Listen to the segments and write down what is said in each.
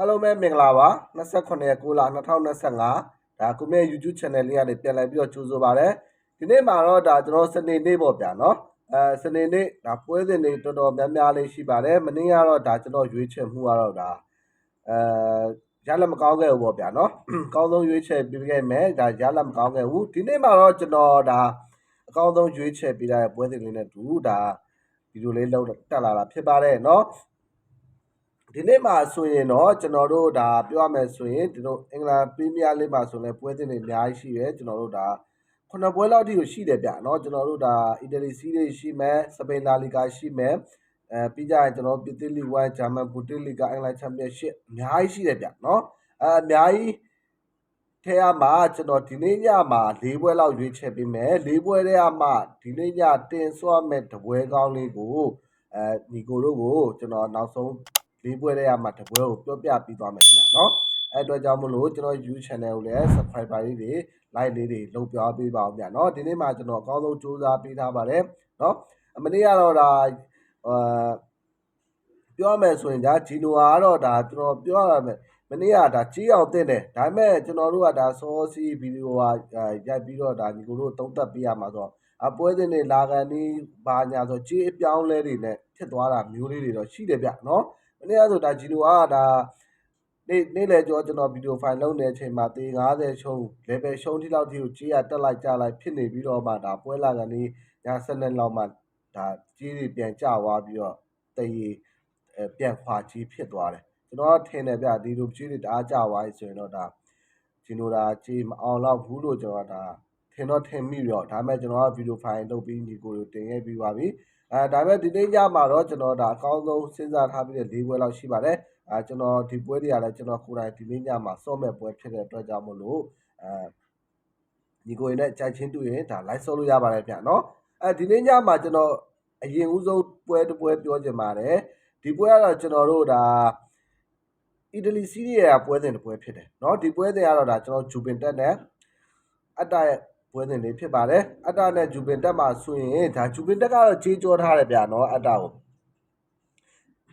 အားလုံးပဲမင်္ဂလာပါ28ရက်9လ2025ဒါကိုမြဲ YouTube channel လေးကနေပြန်လည်ပြီးတော့ကြိုဆိုပါရစေဒီနေ့မှာတော့ဒါကျွန်တော်စနေနေ့ပေါ့ဗျာနော်အဲစနေနေ့ဒါပွဲစဉ်တွေတော်တော်များများလေးရှိပါတယ်မနေ့ကတော့ဒါကျွန်တော်ရွေးချယ်မှုကတော့ဒါအဲရလက်မကောင်းခဲ့ဘူးပေါ့ဗျာနော်အကောင်းဆုံးရွေးချယ်ပြီးခဲ့မယ်ဒါရလက်မကောင်းခဲ့ဘူးဒီနေ့မှာတော့ကျွန်တော်ဒါအကောင်းဆုံးရွေးချယ်ပြီးတဲ့ပွဲစဉ်လေးနဲ့တူဒါဗီဒီယိုလေးလောက်တက်လာတာဖြစ်ပါတယ်နော် ဒီနေ့မှာဆိုရင်တော့ကျွန်တော်တို့ဒါပြောရမယ်ဆိုရင်ဒီလိုအင်္ဂလန်ပရီးမီးယားလိမှာဆိုရင်ပွဲတင်တွေအများကြီးရှိတယ်ကျွန်တော်တို့ဒါခုနှစ်ပွဲလောက်အထိကိုရှိတယ်ဗျเนาะကျွန်တော်တို့ဒါအီတလီစီးတွေရှိမယ်စပိန်လာလီဂါရှိမယ်အဲပြီးကြရင်ကျွန်တော်ပြည်သစ်လီဂ1ဂျာမန်ဘူတစ်လီဂါအင်္ဂလန်ချန်ပီယံရှစ်အများကြီးရှိတယ်ဗျเนาะအဲအများကြီးထဲရမှာကျွန်တော်ဒီနေ့ညမှာ၄ပွဲလောက်ရွေးချယ်ပေးမယ်၄ပွဲထဲရမှာဒီနေ့ညတင်ဆွမဲ့တပွဲကောင်းလေးကိုအဲညီကိုတို့ကိုကျွန်တော်နောက်ဆုံး လေးပွဲထဲကမှတပွဲကိုပြောပြပြီးသွားမယ်ခင်ဗျာနော်အဲ့အတွက်ကြောင့်မလို့ကျွန်တော် YouTube channel ကိုလည်း subscriber လေးတွေ like လေးတွေလုပ်ပြပေးပါအောင်ဗျာနော်ဒီနေ့မှကျွန်တော်အကောင်းဆုံးစူးစမ်းပေးထားပါတယ်နော်အမနေ့ကတော့ဒါအာပြောရမယ်ဆိုရင်ဒါဂျီနိုဟာကတော့ဒါကျွန်တော်ပြောရမယ်မနေ့ကဒါကြီးအောင်တင်တယ်ဒါပေမဲ့ကျွန်တော်တို့ကဒါစောစီဗီဒီယိုဟာရိုက်ပြီးတော့ဒါညီကိုတို့တုံးတက်ပေးရမှာဆိုတော့အပွဲစဉ်တွေလာကန်ဒီဘာညာဆိုကြီးအပြောင်းလဲတွေနဲ့ဖြစ်သွားတာမျိုးလေးတွေတော့ရှိတယ်ဗျနော် မနေ့ကဆိုဒါဂျီနိုကဒါနေ့နေ့လေကျော်ကျွန်တော်ဗီဒီယိုဖိုင်လုပ်နေတဲ့အချိန်မှာတေ90ရှုံး level ရှုံးထိလောက်ထိကိုကြီးရတက်လိုက်ကြလိုက်ဖြစ်နေပြီးတော့မှဒါပွဲလာကနေည7လောက်မှဒါကြီးတွေပြန်ကျသွားပြီးတော့တရေအဲပြန်ခွာကြီးဖြစ်သွားတယ်ကျွန်တော်ထင်တယ်ဗျဒီလိုကြီးတွေတအားကျသွားပြီဆိုရင်တော့ဒါဂျီနိုဒါကြီးမအောင်တော့ဘူးလို့ကျွန်တော်ဒါထင်တော့ထင်မိပြီးတော့ဒါပေမဲ့ကျွန်တော်ကဗီဒီယိုဖိုင်လုပ်ပြီးညီကိုကိုတင်ခဲ့ပြီးပါပြီ အဲဒါပေမဲ့ဒီနေ့ညမှာတော့ကျွန်တော်ဒါအကောင်းဆုံးစဉ်းစားထားပြီးတဲ့၄ပွဲလောက်ရှိပါတယ်အဲကျွန်တော်ဒီပွဲတွေကလည်းကျွန်တော်ကိုယ်တိုင်ဒီနေ့ညမှာစော့မဲ့ပွဲဖြစ်တဲ့အတွက်ကြောင့်မလို့အဲညီကိုရင်နဲ့ကြိုက်ချင်းတူရင်ဒါ live ဆော့လို့ရပါတယ်ဗျနော်အဲဒီနေ့ညမှာကျွန်တော်အရင်ဦးဆုံးပွဲတစ်ပွဲပြောချင်ပါတယ်ဒီပွဲကတော့ကျွန်တော်တို့ဒါအီတလီစီးရီးယားပွဲစဉ်တစ်ပွဲဖြစ်တယ်เนาะဒီပွဲစဉ်ကတော့ဒါကျွန်တော်ဂျူပင်တက်နဲ့အတ္တရဲ့ ပွဲစဉ်လေးဖြစ်ပါတယ်အတ္တနဲ့ဂျူပင်တက်မှာဆိုရင်ဒါဂျူပင်တက်ကတော့ခြေကြောထားတယ်ဗျာเนาะအတ္တကို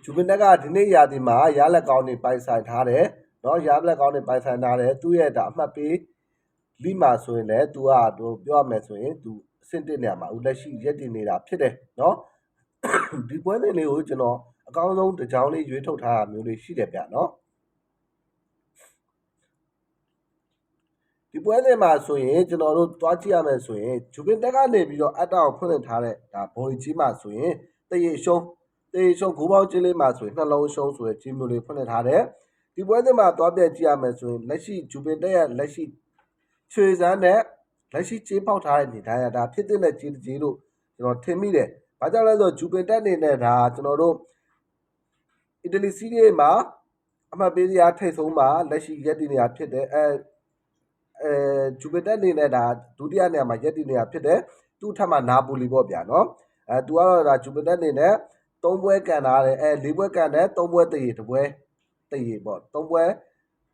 ဂျူပင်တက်ကဒီနေ့ရာသီမှာရလက်ကောင်းတွေပိုင်ဆိုင်ထားတယ်เนาะရလက်ကောင်းတွေပိုင်ဆိုင်ထားတယ်သူ့ရဲ့ဒါအမှတ်ပေးလိမှာဆိုရင်လည်း तू ကတို့ပြောရမယ်ဆိုရင် तू အဆင့်တစ်နေရာမှာဦးလက်ရှိရက်တည်နေတာဖြစ်တယ်เนาะဒီပွဲစဉ်လေးကိုကျွန်တော်အကောင်းဆုံးတစ်ကြောင်းလေးရွေးထုတ်ထားတာမျိုးလေးရှိတယ်ဗျာเนาะ ဒီပွဲစဉ်မှာဆိုရင်ကျွန်တော်တို့တွားကြည့်ရမယ်ဆိုရင်ဂျူပင်တက်ကနေပြီးတော့အတ္တကိုဖွင့်လှစ်ထားတဲ့ဒါဘော်လီကြီးမှာဆိုရင်တရေရှုံးတရေရှုံးဂိုးပေါင်းချင်းလေးမှာဆိုရင်နှလုံးရှုံးဆိုတဲ့ဂျီမျိုးလေးဖွင့်လှစ်ထားတယ်ဒီပွဲစဉ်မှာတွားပြကြည့်ရမယ်ဆိုရင်လက်ရှိဂျူပင်တက်ရဲ့လက်ရှိချွေစမ်းနဲ့လက်ရှိချင်းပေါက်ထားတဲ့နေတိုင်းကဒါဖြစ်တဲ့ကြီးကြီးလို့ကျွန်တော်ထင်မိတယ်။ဘာကြောင့်လဲဆိုတော့ဂျူပင်တက်နေနဲ့ဒါကျွန်တော်တို့အီတလီစီးရီးယားမှာအမှတ်ပေးစရာထိတ်ဆုံးမှာလက်ရှိရက်တည်နေတာဖြစ်တယ်အဲ အဲဂျူပီတာအနေနဲ့ဒါဒုတိယနေရာမှာရက်တည်နေတာဖြစ်တယ်သူ့ထက်မှနာပူလီပေါ့ဗျာနော်အဲသူကတော့ဒါဂျူပီတာအနေနဲ့၃ပွဲကန်ထားတယ်အဲ၄ပွဲကန်တယ်၃ပွဲတည်တပွဲတည်ပေါ့၃ပွဲ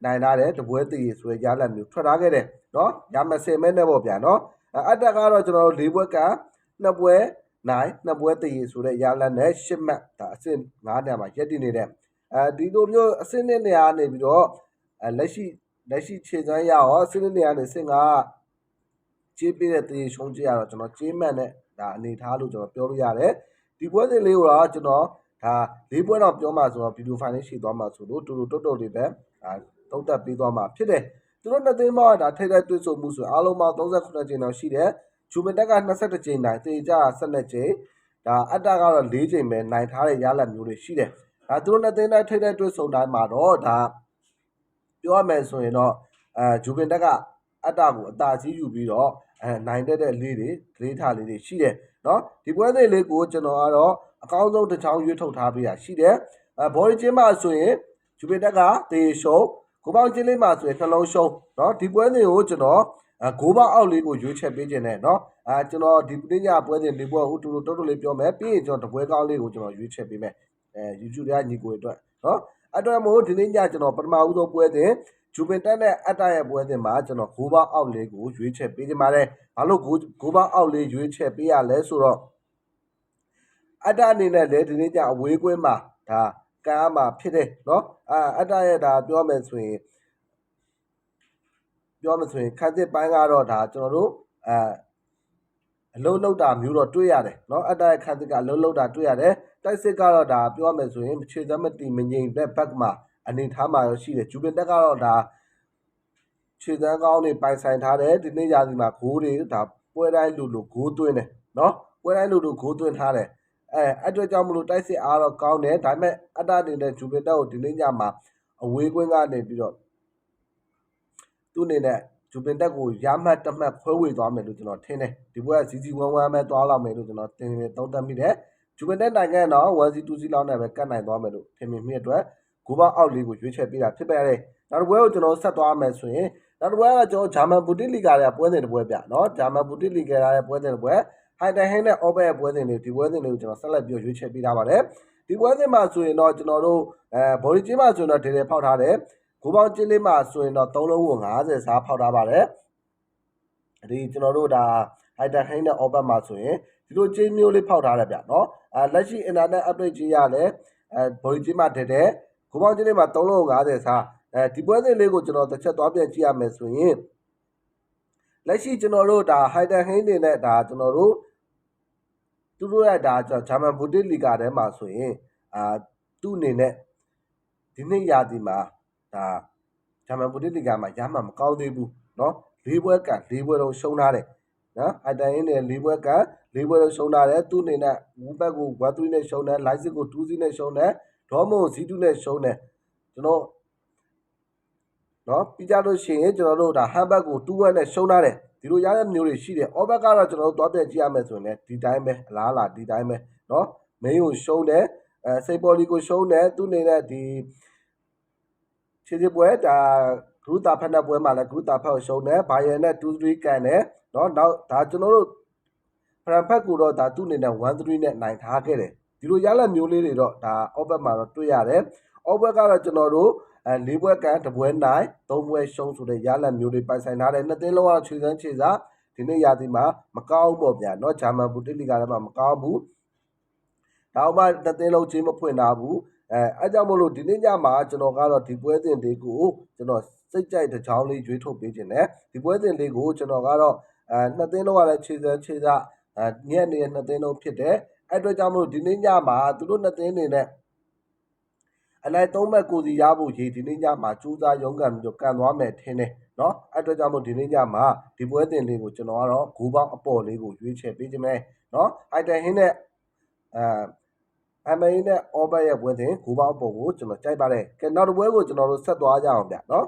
နိုင်ထားတယ်တပွဲတည်ဆိုရရလက်မျိုးထွက်ထားခဲ့တယ်နော်ရမစင်မဲနဲ့ပေါ့ဗျာနော်အတက်ကတော့ကျွန်တော်တို့၄ပွဲကန်နှစ်ပွဲနိုင်နှစ်ပွဲတည်ဆိုတဲ့ရလက်နဲ့ရှစ်မှတ်ဒါအဆင့်၅နေရာမှာရက်တည်နေတယ်အဲဒီလိုမျိုးအဆင့်နဲ့နေရာနေပြီးတော့အဲလက်ရှိ လက်ရှိခြေစမ်းရရောစင်းနေရနေစင်ကကြေးပေးတဲ့တေးရှုံးကြရတော့ကျွန်တော်ကြေးမှန်တဲ့ဒါအနေထားလို့ကျွန်တော်ပြောလို့ရတယ်ဒီပွဲစဉ်လေးကိုတော့ကျွန်တော်ဒါလေးပွဲတော့ပြောမှဆိုတော့ဗီဒီယိုဖိုင်လေးရှိသွားမှဆိုလို့တူတူတုတ်တုတ်လေးပဲအာတုံးတက်ပြီးသွားမှဖြစ်တယ်သူတို့နှစ်သိန်းမောက်ဒါထိတဲ့တွေ့ဆုံမှုဆိုအားလုံးပေါင်း38ကြိမ်တော့ရှိတယ်ဂျူမင်တက်က22ကြိမ်နိုင်တေကြ12ကြိမ်ဒါအတ္တကတော့4ကြိမ်ပဲနိုင်ထားတဲ့ရလဒ်မျိုးတွေရှိတယ်ဒါသူတို့နှစ်သိန်းတိုင်းထိတဲ့တွေ့ဆုံတိုင်းမှာတော့ဒါ ပြောရမယ်ဆိုရင်တော့အဲဂျူပင်တက်ကအတ္တကိုအသာစီးယူပြီးတော့အဲနိုင်တဲ့တဲ့လေးတွေဂလေးထားလေးတွေရှိတယ်เนาะဒီပွဲစဉ်လေးကိုကျွန်တော်ကတော့အကောင်းဆုံးတစ်ချောင်းရွေးထုတ်ထားပေးရရှိတယ်အဲဘော်ရီချင်းမှာဆိုရင်ဂျူပင်တက်ကတေရှုံးကိုပေါင်းချင်းလေးမှာဆိုရင်နှလုံးရှုံးเนาะဒီပွဲစဉ်ကိုကျွန်တော်အဂိုးပေါအောက်လေးကိုရွေးချက်ပေးခြင်းနဲ့เนาะအဲကျွန်တော်ဒီပညပွဲစဉ်လေးပွဲကိုတူတူတုတ်တုတ်လေးပြောမယ်ပြီးရင်ကျွန်တော်တပွဲကောင်းလေးကိုကျွန်တော်ရွေးချက်ပေးမယ်အဲ YouTube ရညီကိုအတွက်เนาะ အတွက်မို့ဒီနေ့ညကျွန်တော်ပထမဦးဆုံးပွဲစဉ်ဂျူပင်တက်နဲ့အတ္တရဲ့ပွဲစဉ်မှာကျွန်တော်ဂိုးပေါအောက်လေးကိုရွေးချက်ပေးခြင်းပါတယ်ဘာလို့ဂိုးဂိုးပေါအောက်လေးရွေးချက်ပေးရလဲဆိုတော့အတ္တအနေနဲ့လည်းဒီနေ့ညအဝေးကွင်းမှာဒါကန်ရမှာဖြစ်တယ်နော်အာအတ္တရဲ့ဒါပြောမယ်ဆိုရင်ပြောမယ်ဆိုရင်ခန်းစစ်ပိုင်းကတော့ဒါကျွန်တော်တို့အဲ အလုံးလောက်တာမျိုးတော့တွေ့ရတယ်နော်အတ္တရဲ့ခန်းစစ်ကအလုံးလောက်တာတွေ့ရတယ်တိုက်စစ်ကတော့ဒါပြောမယ်ဆိုရင်ခြေသမတီမငိမ့်တဲ့ဘက်မှာအနေထားမှာရှိတယ်ဂျူပင်တက်ကတော့ဒါခြေသန်းကောင်းတွေပိုင်ဆိုင်ထားတယ်ဒီနေ့ရာသီမှာဂိုးတွေဒါပွဲတိုင်းလူလူဂိုးသွင်းတယ်နော်ပွဲတိုင်းလူလူဂိုးသွင်းထားတယ်အဲအဲ့အတွက်ကြောင့်မလို့တိုက်စစ်အားတော့ကောင်းတယ်ဒါပေမဲ့အတ္တတင်တဲ့ဂျူပင်တက်ကိုဒီနေ့ညမှာအဝေးကွင်းကနေပြီးတော့သူ့အနေနဲ့ ဂျူပင်တက်ကိုရမှတ်တမှတ်ခွဲဝေသွားမယ်လို့ကျွန်တော်ထင်တယ်ဒီဘက်ကစီစီဝမ်ဝမ်ပဲသွားလောက်မယ်လို့ကျွန်တော်တင်နေသုံးသပ်မိတယ်ဂျူပင်တက်နိုင်ငံတော့ 1C 2C လောက်နဲ့ပဲကတ်နိုင်သွားမယ်လို့ထင်မြင်မိတဲ့အတွက်ဂိုးပေါအောက်လေးကိုရွေးချယ်ပေးတာဖြစ်ပါတယ်နောက်တစ်ပွဲကိုကျွန်တော်ဆက်သွားမယ်ဆိုရင်နောက်တစ်ပွဲကကျွန်တော်ဂျာမန်ဘူတစ်လီဂါရဲ့ပွဲစဉ်တစ်ပွဲပြနော်ဂျာမန်ဘူတစ်လီဂါရဲ့ပွဲစဉ်တစ်ပွဲဟိုင်တန်ဟင်းနဲ့အော်ဘက်ရဲ့ပွဲစဉ်တွေဒီပွဲစဉ်တွေကိုကျွန်တော်ဆက်လက်ပြီးရွေးချယ်ပေးထားပါတယ်ဒီပွဲစဉ်မှာဆိုရင်တော့ကျွန်တော်တို့အဲဘော်ဒီချင်းမှာဆိုရင်တော့ဒေတယ်ဖောက်ထားတယ် ဂိုးပေါင်းချင်းလေးမှာဆိုရင်တော့3လုံးကို50စားဖောက်ထားပါတယ်ဒီကျွန်တော်တို့ဒါဟိုင်တန်ဟင်းနဲ့အော်ဘက်မှာဆိုရင်ဒီလိုချင်းမျိုးလေးဖောက်ထားတယ်ဗျနော်အဲလက်ရှိ internet update ကြီးရလဲအဲဘော်ဒီချင်းမှာဒေတယ်ဂိုးပေါင်းချင်းလေးမှာ3လုံးကို50စားအဲဒီပွဲစဉ်လေးကိုကျွန်တော်တစ်ချက်သွားပြန်ကြည့်ရမယ်ဆိုရင်လက်ရှိကျွန်တော်တို့ဒါဟိုင်တန်ဟင်းနေနဲ့ဒါကျွန်တော်တို့သူတို့ရဲ့ဒါဂျာမန်ဘူတစ်လီဂါထဲမှာဆိုရင်အာသူ့အနေနဲ့ဒီနေ့ရာသီမှာ ဒါဂျာမန်ဘူတစ်လီဂါမှာရမှမကောင်းသေးဘူးเนาะ၄ပွဲက၄ပွဲလုံးရှုံးထားတယ်နော်ဟိုင်တန်ဟင်းနေ၄ပွဲက၄ပွဲလုံးရှုံးထားတယ်သူ့အနေနဲ့ဝူဘက်ကို1-3နဲ့ရှုံးတယ်လိုက်စစ်ကို2-0နဲ့ရှုံးတယ်ဒေါ်မွန်0-2နဲ့ရှုံးတယ်ကျွန်တော်နော်ပြီးကြလို့ရှိရင်ကျွန်တော်တို့ဒါဟမ်ဘတ်ကို2-1နဲ့ရှုံးထားတယ်ဒီလိုရတဲ့မျိုးတွေရှိတယ်အော်ဘက်ကတော့ကျွန်တော်တို့သွားပြန်ကြည့်ရမယ်ဆိုရင်လည်းဒီတိုင်းပဲအလားအလာဒီတိုင်းပဲနော်မင်းကိုရှုံးတယ်အဲစိတ်ပေါ်လီကိုရှုံးတယ်သူ့အနေနဲ့ဒီ ခြေစစ်ပွဲဒါဂရုတာဖက်နဲ့ပွဲမှာလည်းဂရုတာဖက်ကိုရှုံးတယ်ဘာယန်နဲ့2-3ကန်တယ်နော်နောက်ဒါကျွန်တော်တို့ဖရန်ဖက်ကိုတော့ဒါသူ့အနေနဲ့1-3နဲ့နိုင်ထားခဲ့တယ်ဒီလိုရလက်မျိုးလေးတွေတော့ဒါအော့ဘက်မှာတော့တွေ့ရတယ်အော့ဘက်ကတော့ကျွန်တော်တို့အဲ၄ဘွဲကန်တပွဲနိုင်၃ဘွဲရှုံးဆိုတဲ့ရလက်မျိုးတွေပိုင်ဆိုင်ထားတယ်နှစ်သိန်းလုံးကခြေစမ်းခြေစားဒီနေ့ရာသီမှာမကောင်းပေါ့ဗျာเนาะဂျာမန်ဘူတစ်လီဂါထဲမှာမကောင်းဘူးဒါမှနှစ်သိန်းလုံးချင်းမဖွင့်တာဘူး အဲအဲကြောင့်မို့လို့ဒီနေ့ညမှာကျွန်တော်ကတော့ဒီပွဲစဉ်လေးကိုကျွန်တော်စိတ်ကြိုက်တစ်ချောင်းလေးရွေးထုတ်ပေးခြင်းနဲ့ဒီပွဲစဉ်လေးကိုကျွန်တော်ကတော့အဲနှစ်သင်းလုံးကလည်းခြေစဲခြေစအဲညက်နေနှစ်သင်းလုံးဖြစ်တယ်အဲအတွက်ကြောင့်မို့လို့ဒီနေ့ညမှာသူတို့နှစ်သင်းနေနဲ့အလိုက်သုံးမဲ့ကိုစီရဖို့ရေဒီနေ့ညမှာစူးစမ်းရုံးကန်ပြီးတော့ကန်သွားမယ်ထင်တယ်နော်အဲ့အတွက်ကြောင့်မို့ဒီနေ့ညမှာဒီပွဲတင်လေးကိုကျွန်တော်ကတော့ဂူပေါင်းအပေါ်လေးကိုရွေးချယ်ပေးခြင်းမယ်နော်အိုက်တန်ဟင်းနဲ့အဲ MA နဲ့ Orbit ရဲ့ဝင်တင်ဂိုးပေါင်းပုံကိုကျွန်တော်ကြိုက်ပါတယ်ကဲနောက်တစ်ပွဲကိုကျွန်တော်တို့ဆက်သွားကြအောင်ဗျနော်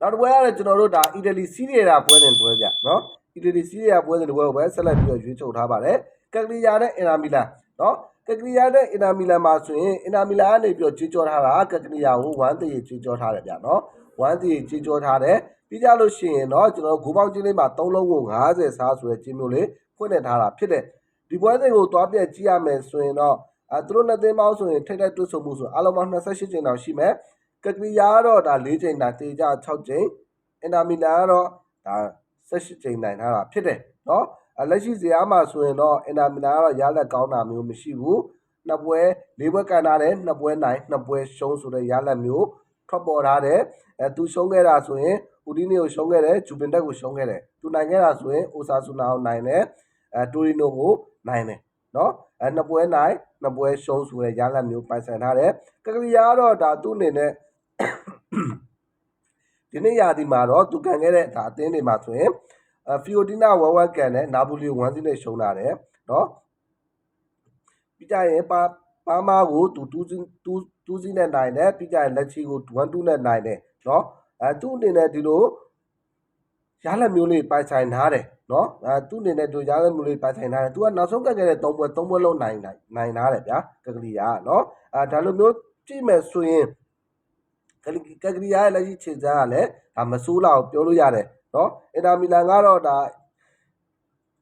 နောက်တစ်ပွဲကတော့ကျွန်တော်တို့ဒါအီတလီစီးရီယာပွဲစဉ်ပွဲကြနော်အီတလီစီးရီယာပွဲစဉ်ပွဲကိုပဲဆက်လက်ပြီးတော့ရွေးချုပ်ထားပါတယ်ကက်ဂရီယာနဲ့အင်နာမီလန်နော်ကက်ဂရီယာနဲ့အင်နာမီလန်မှာဆိုရင်အင်နာမီလန်ကနေပြီးတော့ကြွေးကြောထားတာကက်ဂရီယာကို1တရေကြွေးကြောထားတယ်ဗျနော်1တရေကြွေးကြောထားတယ်ပြီးကြလို့ရှိရင်တော့ကျွန်တော်တို့ဂိုးပေါင်းချင်းလေးမှာ3လုံးကို90စားဆိုတဲ့ချင်းမျိုးလေးဖွင့်နေထားတာဖြစ်တဲ့ ဒီပွဲစဉ်ကိုသွားပြက်ကြည့်ရမယ်ဆိုရင်တော့အဲသူတို့နှစ်သိန်းပေါင်းဆိုရင်ထိတ်တိုက်တွတ်ဆုံမှုဆိုအလုံးပေါင်း28ချိန်တောင်ရှိမယ်ကက်ကရီယာကတော့ဒါ4ချိန်တာတေကြ6ချိန်အင်တာမီလန်ကတော့ဒါ18ချိန်နိုင်ထားတာဖြစ်တယ်နော်လက်ရှိဇယားမှာဆိုရင်တော့အင်တာမီလာကတော့ရလက်ကောင်းတာမျိုးမရှိဘူးနှစ်ပွဲလေးပွဲကန်ထားတယ်နှစ်ပွဲနိုင်နှစ်ပွဲရှုံးဆိုတဲ့ရလက်မျိုးထွက်ပေါ်ထားတယ်အဲသူရှုံးခဲ့တာဆိုရင်ဦးဒီနီကိုရှုံးခဲ့တယ်ဂျူပင်တက်ကိုရှုံးခဲ့တယ်သူနိုင်ခဲ့တာဆိုရင်အိုဆာဆူနာကိုနိုင်တယ်အဲတိုရီနိုကို နိုင်တယ်နော်အဲနှစ်ပွဲနိုင်နှစ်ပွဲရှုံးဆိုတဲ့ရလက်မျိုးပိုင်ဆိုင်ထားတယ်ကကရီယာကတော့ဒါသူ့အနေနဲ့ဒီနေ့ရာသီမှာတော့သူကန်ခဲ့တဲ့ဒါအသင်းတွေမှာဆိုရင်ဖီယိုတီနာဝဝကန်နဲ့နာပိုလီ1စီနဲ့ရှုံးလာတယ်နော်ပြီးကြရင်ပါပါမာကိုသူ2စီ2 2စီနဲ့နိုင်တယ်ပြီးကြရင်လက်ချီကို1 2နဲ့နိုင်တယ်နော်အဲသူ့အနေနဲ့ဒီလို ရလက်မျိုးလေးပိုင်ဆိုင်ထားတယ်နော်အဲသူ့အနေနဲ့သူရလက်မျိုးလေးပိုင်ဆိုင်ထားတယ်သူကနောက်ဆုံးကခဲ့တဲ့3ပွဲ3ပွဲလုံးနိုင်နိုင်နိုင်ထားတယ်ဗျာကကလီယာနော်အဲဒါလိုမျိုးကြည့်မယ်ဆိုရင်ကကကလီယာရဲ့လက်ရှိခြေစမ်းကလည်းဒါမဆိုးလောက်ပြောလို့ရတယ်နော်အင်တာမီလန်ကတော့ဒါ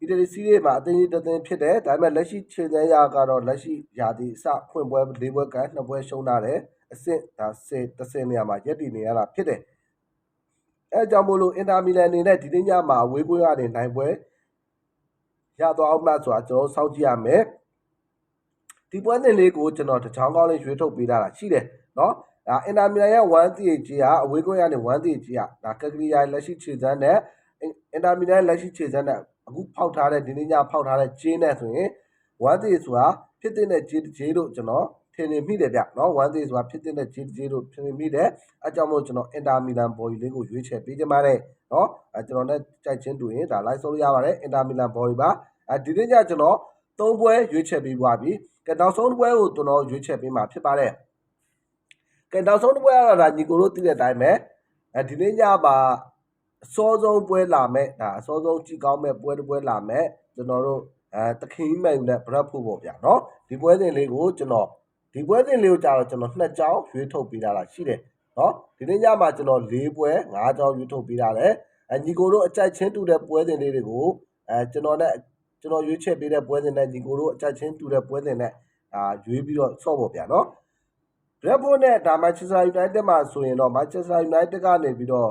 အီတလီစီးရီးမှာအသင်းကြီးတစ်သင်းဖြစ်တယ်ဒါပေမဲ့လက်ရှိခြေစမ်းရကတော့လက်ရှိယာတီအစဖွင့်ပွဲ၄ပွဲကနှစ်ပွဲရှုံးထားတယ်အဆင့်ဒါစေတစ်ဆင့်နေရာမှာရက်တည်နေရတာဖြစ်တယ် အဲကြောင့်မို့လို့အင်တာမီလန်အနေနဲ့ဒီနေ့ညမှာဝေးပွဲကနေနိုင်ပွဲရသွားအောင်မလားဆိုတာကျွန်တော်စောင့်ကြည့်ရမယ်ဒီပွဲစဉ်လေးကိုကျွန်တော်တချောင်းကောင်းလေးရွေးထုတ်ပေးထားတာရှိတယ်နော်ဒါအင်တာမီလန်ရဲ့1 TH ကအဝေးကွင်းကနေ1 TH ကဒါကက်ကရီယာလက်ရှိခြေစမ်းနဲ့အင်တာမီလန်လက်ရှိခြေစမ်းနဲ့အခုဖောက်ထားတဲ့ဒီနေ့ညဖောက်ထားတဲ့ဂျင်းနဲ့ဆိုရင်1 TH ဆိုတာဖြစ်တဲ့ဂျင်းဂျင်းတို့ကျွန်တော် ဖြစ်နေမိတယ်ဗျနော်1 day ဆိုတာဖြစ်တဲ့ JJ တို့ဖြစ်နေမိတယ်အဲကြောင့်မို့ကျွန်တော် Inter Milan ဘော်ဒီလေးကိုရွေးချယ်ပေးခြင်းပါတယ်နော်အဲကျွန်တော်နဲ့ကြိုက်ချင်းတူရင်ဒါ live ဆောလို့ရပါတယ် Inter Milan ဘော်ဒီပါအဲဒီနေ့ညကျွန်တော်သုံးပွဲရွေးချယ်ပေးပါပြီကနောက်ဆုံးပွဲကိုကျွန်တော်ရွေးချယ်ပေးမှာဖြစ်ပါတယ်ကနောက်ဆုံးပွဲကတော့ဒါညီကိုတို့သိတဲ့အတိုင်းပဲအဲဒီနေ့ညပါအစောဆုံးပွဲလာမဲ့ဒါအစောဆုံးကြည့်ကောင်းမဲ့ပွဲတစ်ပွဲလာမဲ့ကျွန်တော်တို့အဲတခင်မိုင်နဲ့ဘရက်ဖို့ပေါ့ဗျာနော်ဒီပွဲစဉ်လေးကိုကျွန်တော် ဒီပွဲစဉ်လေးကိုကြာတော့ကျွန်တော်2ကြောင်းရွေးထုတ်ပေးထားတာရှိတယ်နော်ဒီနေ့ညမှာကျွန်တော်၄ပွဲ၅ကြောင်းရွေးထုတ်ပေးထားတယ်အညီကိုတို့အကြိုက်ချင်းတူတဲ့ပွဲစဉ်လေးတွေကိုအဲကျွန်တော်နဲ့ကျွန်တော်ရွေးချယ်ပေးတဲ့ပွဲစဉ်နဲ့ညီကိုတို့အကြိုက်ချင်းတူတဲ့ပွဲစဉ်နဲ့အာရွေးပြီးတော့ဆော့ပေါ်ဗျာနော် Brentford နဲ့ဒါ Manchester United မှာဆိုရင်တော့ Manchester United ကနေပြီးတော့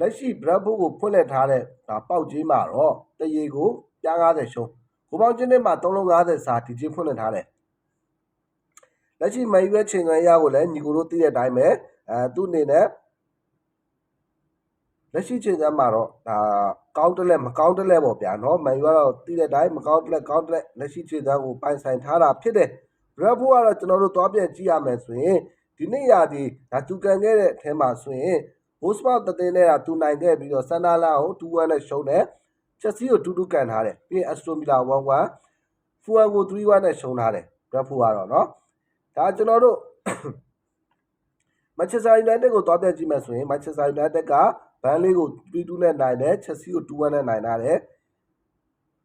လက်ရှိ Brentford ကိုဖွင့်လှစ်ထားတဲ့ဒါပေါက်ကြီးမှာတော့တရေကိုပြား90ရှုံးကိုပေါင်းချင်းနဲ့မှာ350စာဒီကြီးဖွင့်လှစ်ထားတယ် လက်ရှိမရွေးချိန်ခွင်ရကိုလည်းညီကိုတို့သိတဲ့အတိုင်းပဲအဲသူ့အနေနဲ့လက်ရှိချိန်ခွင်မှာတော့ဒါကောင်းတလက်မကောင်းတလက်ပေါ့ဗျာနော်မန်ယူကတော့သိတဲ့အတိုင်းမကောင်းတလက်ကောင်းတလက်လက်ရှိချိန်ခွင်ကိုပိုင်ဆိုင်ထားတာဖြစ်တယ်ဘရက်ဖို့ကတော့ကျွန်တော်တို့သွားပြန်ကြည့်ရမယ်ဆိုရင်ဒီနေ့ရာဒီဒါသူကန်ခဲ့တဲ့အထဲမှာဆိုရင်ဘိုးစပါတသိန်းနဲ့ဒါသူနိုင်ခဲ့ပြီးတော့ဆန်နာလာကို2-1နဲ့ရှုံးတယ်ချက်စီကိုတူးတူးကန်ထားတယ်ပြီးရင်အက်စတိုမီလာ1-1ဖူအန်ကို3-1နဲ့ရှုံးထားတယ်ဘရက်ဖို့ကတော့နော် ဒါကျွန်တော်တို့မန်ချက်စတာယူနိုက်တက်ကိုသွားပြန်ကြည့်မယ်ဆိုရင်မန်ချက်စတာယူနိုက်တက်ကဘန်လေးကို3-2နဲ့နိုင်တယ်ချက်စီကို2-1နဲ့နိုင်ထားတယ်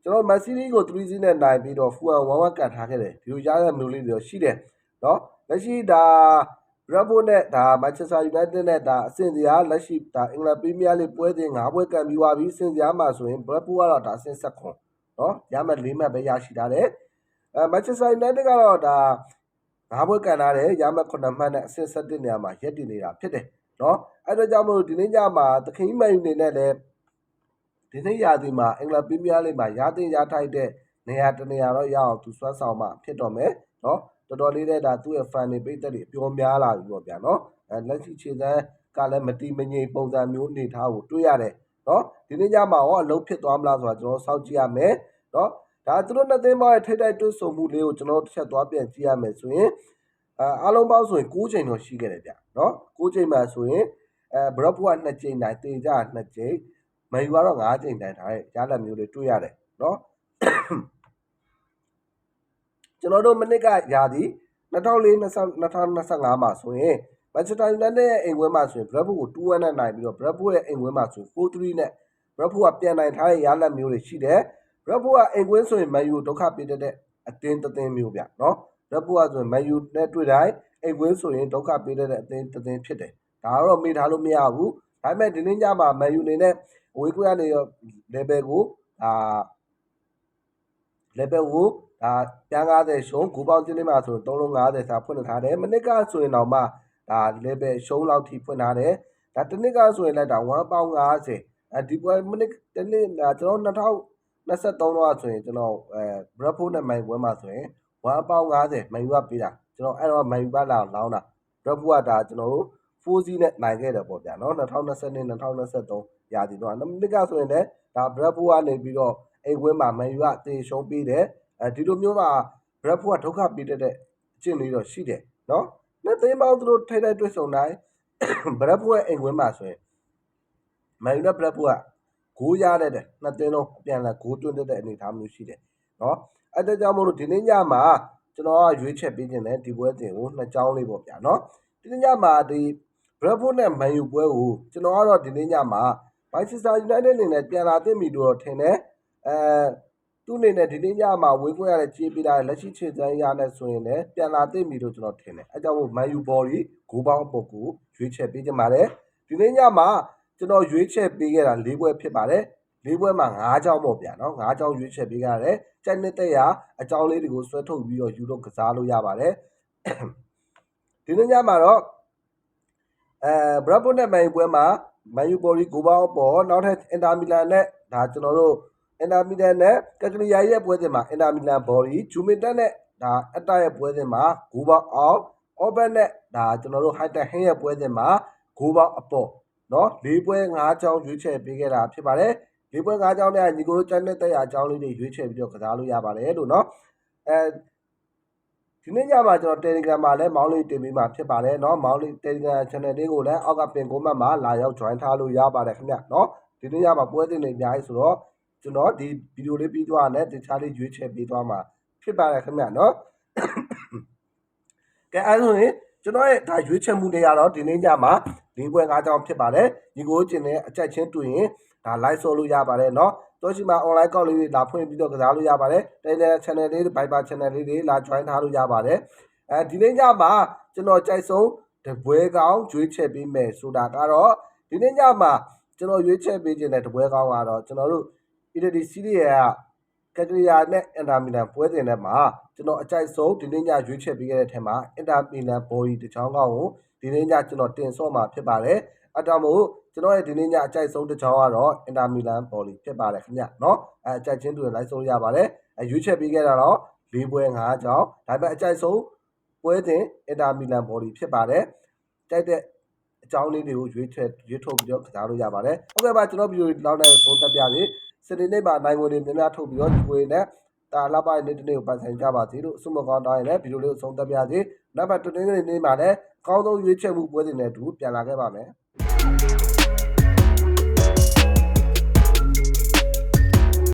ကျွန်တော်မန်စီးရီးကို3-0နဲ့နိုင်ပြီးတော့ဖူအန်1-1ကန်ထားခဲ့တယ်ဒီလိုရတဲ့မျိုးလေးတွေတော့ရှိတယ်เนาะလက်ရှိဒါ Brentford နဲ့ဒါ Manchester United နဲ့ဒါအဆင့်စရာလက်ရှိဒါအင်္ဂလန်ပရီးမီးယားလိပွဲစဉ်၅ပွဲကန်ပြီးသွားပြီအဆင့်စရာမှာဆိုရင် Brentford ကတော့ဒါအဆင့်ဆက်ခွန်เนาะရမှတ်၄မှတ်ပဲရရှိထားတယ်အဲ Manchester United ကတော့ဒါ ငါးပွဲကန်ထားတယ်ရမခုနှစ်မှတ်နဲ့အဆင့်17နေရာမှာရပ်တည်နေတာဖြစ်တယ်နော်အဲ့တော့ကြောင့်မလို့ဒီနေ့ညမှာသခင်မန်ယူနေနဲ့လည်းဒီနေ့ရာသီမှာအင်္ဂလန်ပရီးမီးယားလိမှာရာသင်ရထိုက်တဲ့နေရာတနေရာတော့ရအောင်သူစွမ်းဆောင်မှဖြစ်တော့မယ်နော်တော်တော်လေးတဲ့ဒါသူ့ရဲ့ fan တွေပိတ်သက်တွေအပြောများလာပြီပေါ့ဗျာနော်အဲလက်ရှိခြေစမ်းကလည်းမတိမငိမ်ပုံစံမျိုးနေထားကိုတွေ့ရတယ်နော်ဒီနေ့ညမှာရောအလုံးဖြစ်သွားမလားဆိုတာကျွန်တော်စောင့်ကြည့်ရမယ်နော် ဒါသူတို့နှစ်သင်းပေါင်းရဲ့ထိတိုက်တွဆုံမှုလေးကိုကျွန်တော်တစ်ချက်သွားပြန်ကြည့်ရမယ်ဆိုရင်အဲအားလုံးပေါင်းဆိုရင်6ချိန်တော့ရှိခဲ့တယ်ဗျနော်6ချိန်မှာဆိုရင်အဲဘရော့ဖူက2ချိန်တိုင်းတင်ကြ2ချိန်မယူကတော့5ချိန်တိုင်းထားတဲ့ရလက်မျိုးတွေတွေ့ရတယ်နော်ကျွန်တော်တို့မနစ်ကရာသီ2024 2025မှာဆိုရင်မန်ချက်စတာယူနိုက်တက်ရဲ့အိမ်ခွဲမှာဆိုရင်ဘရက်ဖို့ကို2-1နဲ့နိုင်ပြီးတော့ဘရက်ဖို့ရဲ့အိမ်ခွဲမှာဆိုရင်4-3နဲ့ဘရက်ဖို့ကပြန်နိုင်ထားတဲ့ရလဒ်မျိုးတွေရှိတယ်။ ရက်ဖို့ကအိမ်ကွင်းဆိုရင်မန်ယူဒုက္ခပေးတဲ့အတင်းတတင်းမျိုးဗျနော်ရက်ဖို့ကဆိုရင်မန်ယူနဲ့တွေ့တိုင်းအိမ်ကွင်းဆိုရင်ဒုက္ခပေးတဲ့အတင်းတတင်းဖြစ်တယ်ဒါကတော့မေ့ထားလို့မရဘူးဒါပေမဲ့ဒီနေ့ညမှာမန်ယူအနေနဲ့ဝေးကွင်းကနေ level ကိုအာ level ကိုဒါပြန်90ရှုံးဂူပေါင်းချင်းလေးမှာဆိုတော့350စာဖွင့်ထားတယ်မနစ်ကဆိုရင်တော့မှဒါ level ရှုံးလောက်ထိဖွင့်ထားတယ်ဒါတနစ်ကဆိုရင်လည်းဒါ1ပေါင်း90အဲဒီပွဲမနစ်တနစ်ကျွန်တော် 2023တော့ဆိုရင်ကျွန်တော်အဲ Bradford နဲ့ Man U ပွဲမှာဆိုရင်1ပေါင်း50 Man U ကပေးတာကျွန်တော်အဲ့တော့ Man U ကလာလောင်းတာ Bradford ကဒါကျွန်တော်တို့4စီးနဲ့နိုင်ခဲ့တယ်ပေါ့ဗျာနော်2022 2023ရာသီတော့မနစ်ကဆိုရင်လည်းဒါ Bradford ကနေပြီးတော့အိမ်ဝင်းမှာ Man U ကတေရှုံးပေးတယ်အဲဒီလိုမျိုးမှာ Bradford ကဒုက္ခပေးတဲ့အကျင့်လေးတော့ရှိတယ်နော်နှစ်သိန်းပေါင်းသူတို့ထိထိုက်တွေ့ဆုံတိုင်း Bradford ရဲ့အိမ်ဝင်းမှာဆိုရင် Man U နဲ့ Bradford က ဂိုးရတဲ့တဲ့နှစ်သိန်းလုံးအပြန်အလှန်ဂိုးတွင်းတဲ့အနေအထားမျိုးရှိတယ်နော်အဲဒါကြောင့်မို့လို့ဒီနေ့ညမှာကျွန်တော်ကရွေးချက်ပေးခြင်းနဲ့ဒီပွဲတင်ကိုနှစ်ကြောင်းလေးပေါ့ဗျာနော်ဒီနေ့ညမှာဒီ Bradford နဲ့ Man U ပွဲကိုကျွန်တော်ကတော့ဒီနေ့ညမှာ Manchester United အနေနဲ့ပြန်လာသင့်ပြီလို့ထင်တယ်အဲသူ့အနေနဲ့ဒီနေ့ညမှာဝေးခွင့်ရတဲ့ကြေးပေးတာလက်ရှိခြေစမ်းရနဲ့ဆိုရင်လည်းပြန်လာသင့်ပြီလို့ကျွန်တော်ထင်တယ်အဲကြောင့်မို့ Man U body ဂိုးပေါင်းအပုတ်ကိုရွေးချက်ပေးခြင်းပါတယ်ဒီနေ့ညမှာ ကျွန်တော်ရွေးချက်ပေးခဲ့တာ၄ပွဲဖြစ်ပါတယ်လေးပွဲမှာ၅ကြောင်းပေါ့ဗျာနော်၅ကြောင်းရွေးချက်ပေးရတယ်ကြိုက်နေတဲ့ရာအကြောင်းလေးတွေကိုဆွဲထုတ်ပြီးတော့ယူတော့ကစားလို့ရပါတယ်ဒီနေ့ညမှာတော့အဲဘရပ်ဖို့နဲ့မန်ယူပွဲမှာမန်ယူဘော်ရီကိုပေါင်းပေါ်နောက်ထပ်အင်တာမီလန်နဲ့ဒါကျွန်တော်တို့အင်တာမီလန်နဲ့ကက်ကလီယာရဲ့ပွဲစဉ်မှာအင်တာမီလန်ဘော်ရီဂျူမင်တက်နဲ့ဒါအတ္တရဲ့ပွဲစဉ်မှာဂိုးပေါက်အောင်အောဘက်နဲ့ဒါကျွန်တော်တို့ high tech ဟင်းရဲ့ပွဲစဉ်မှာဂိုးပေါက်အပေါ် နော်၄ပွဲ၅ချောင်းရွေးချယ်ပေးခဲ့တာဖြစ်ပါတယ်၄ပွဲ၅ချောင်းနဲ့ညီကိုတို့ကျန်တဲ့တက်ရအကြောင်းလေးတွေရွေးချယ်ပြီးတော့ကစားလို့ရပါတယ်လို့နော်အဲဒီနေ့ညမှာကျွန်တော် Telegram မှာလည်းမောင်းလေးတင်ပေးမှာဖြစ်ပါတယ်เนาะမောင်းလေး Telegram channel လေးကိုလည်းအောက်ကပင် comment မှာလာရောက် join ထားလို့ရပါတယ်ခင်ဗျเนาะဒီနေ့ညမှာပွဲတင်နေအများကြီးဆိုတော့ကျွန်တော်ဒီဗီဒီယိုလေးပြီးသွားတယ်တခြားလေးရွေးချယ်ပေးသွားမှာဖြစ်ပါတယ်ခင်ဗျเนาะကဲအဲဆိုရင်ကျွန်တော်ရဲ့ဒါရွေးချယ်မှုတွေကတော့ဒီနေ့ညမှာ ၄ပွဲ၅ကြောင်းဖြစ်ပါတယ်ညီကိုကျင်တဲ့အချက်ချင်းတွေ့ရင်ဒါ live ဆောလို့ရပါတယ်เนาะတော့ရှိမှာ online ကောက်လေးတွေလာဖွင့်ပြီးတော့ကစားလို့ရပါတယ် Telegram channel လေးတွေ Viber channel လေးတွေလာ join ထားလို့ရပါတယ်အဲဒီနေ့ညမှာကျွန်တော်ကြိုက်ဆုံးတပွဲကောင်းရွေးချယ်ပေးမယ်ဆိုတာကတော့ဒီနေ့ညမှာကျွန်တော်ရွေးချယ်ပေးခြင်းတဲ့တပွဲကောင်းကတော့ကျွန်တော်တို့ Italy Serie A ကကက်တရီယာနဲ့အင်တာမီလန်ပွဲစဉ်ထဲမှာကျွန်တော်အကြိုက်ဆုံးဒီနေ့ညရွေးချယ်ပေးခဲ့တဲ့ထဲမှာအင်တာမီလန်ဘော်ဒီတစ်ချောင်းကောင်းကို ဒီနေ့ညကျွန်တော်တင်ဆော့မှာဖြစ်ပါတယ်အတောင်မို့ကျွန်တော်ရဲ့ဒီနေ့ညအကြိုက်ဆုံးတစ်ချောင်းကတော့အင်တာမီလန်ဘော်ဒီဖြစ်ပါတယ်ခင်ဗျเนาะအဲအကြိုက်ချင်းတွေလိုက်ဆုံးရပါတယ်အဲရွေးချယ်ပေးခဲ့တာတော့၄ပွဲ၅ချောင်းဒါပေမဲ့အကြိုက်ဆုံးပွဲစဉ်အင်တာမီလန်ဘော်ဒီဖြစ်ပါတယ်တိုက်တဲ့အကြောင်းလေးတွေကိုရွေးချယ်ရွေးထုတ်ပြီးတော့ကစားလို့ရပါတယ်ဟုတ်ကဲ့ပါကျွန်တော်ဗီဒီယိုလောက်နဲ့ဆုံးသက်ပြစီစနေနေ့မှာနိုင်ဝင်တွေများများထုတ်ပြီးတော့ဒီကိုနဲ့ဒါလာပါနေ့တနေ့ကိုပိုင်ဆိုင်ကြပါစေလို့အဆုမကောင်းတောင်းရင်လည်းဗီဒီယိုလေးကိုဆုံးသက်ပြစီ နောက်ပတ်တူတင်းနေနေ့မှာလည်းအကောင်းဆုံးရွေးချယ်မှုပွဲစဉ်နဲ့အတူပြန်လာခဲ့ပါမယ်